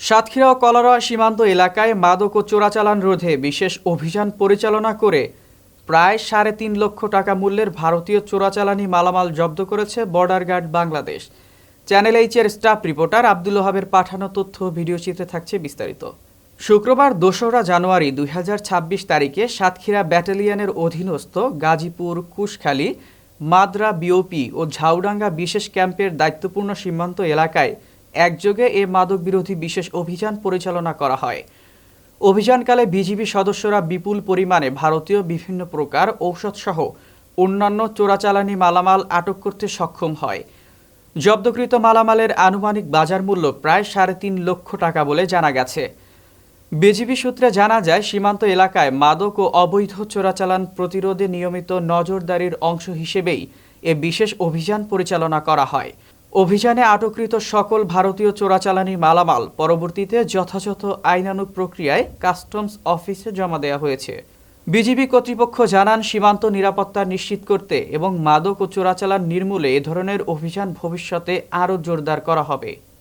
সাতক্ষীরা ও কলারা সীমান্ত এলাকায় মাদক ও চোরাচালান রোধে বিশেষ অভিযান পরিচালনা করে প্রায় সাড়ে তিন লক্ষ টাকা মূল্যের ভারতীয় চোরাচালানি মালামাল জব্দ করেছে বর্ডার গার্ড বাংলাদেশ। চ্যানেল এইচের স্টাফ রিপোর্টার আব্দুল ওহাবের পাঠানো তথ্য ও ভিডিও চিত্রে থাকছে বিস্তারিত। শুক্রবার দোসরা জানুয়ারি দুই হাজার ছাব্বিশ তারিখে সাতক্ষীরা ব্যাটালিয়নের অধীনস্থ গাজীপুর, কুশখালী, মাদ্রা, বিওপি ও ঝাউডাঙ্গা বিশেষ ক্যাম্পের দায়িত্বপূর্ণ সীমান্ত এলাকায় একযোগে এ মাদক বিরোধী বিশেষ অভিযান পরিচালনা করা হয়। অভিযানকালে বিজিবি সদস্যরা বিপুল পরিমাণে ভারতীয় বিভিন্ন প্রকার ঔষধসহ অন্যান্য চোরাচালানি মালামাল আটক করতে সক্ষম হয়। জব্দকৃত মালামালের আনুমানিক বাজার মূল্য প্রায় সাড়ে তিন লক্ষ টাকা বলে জানা গেছে। বিজিবি সূত্রে জানা যায়, সীমান্ত এলাকায় মাদক ও অবৈধ চোরাচালান প্রতিরোধে নিয়মিত নজরদারির অংশ হিসেবেই এ বিশেষ অভিযান পরিচালনা করা হয়। অভিযানে আটকৃত সকল ভারতীয় চোরাচালানি মালামাল পরবর্তীতে যথাযথ আইনানুগ প্রক্রিয়ায় কাস্টমস অফিসে জমা দেওয়া হয়েছে। বিজিবি কর্তৃপক্ষ জানান, সীমান্ত নিরাপত্তা নিশ্চিত করতে এবং মাদক ও চোরাচালান নির্মূলে এ ধরনের অভিযান ভবিষ্যতে আরও জোরদার করা হবে।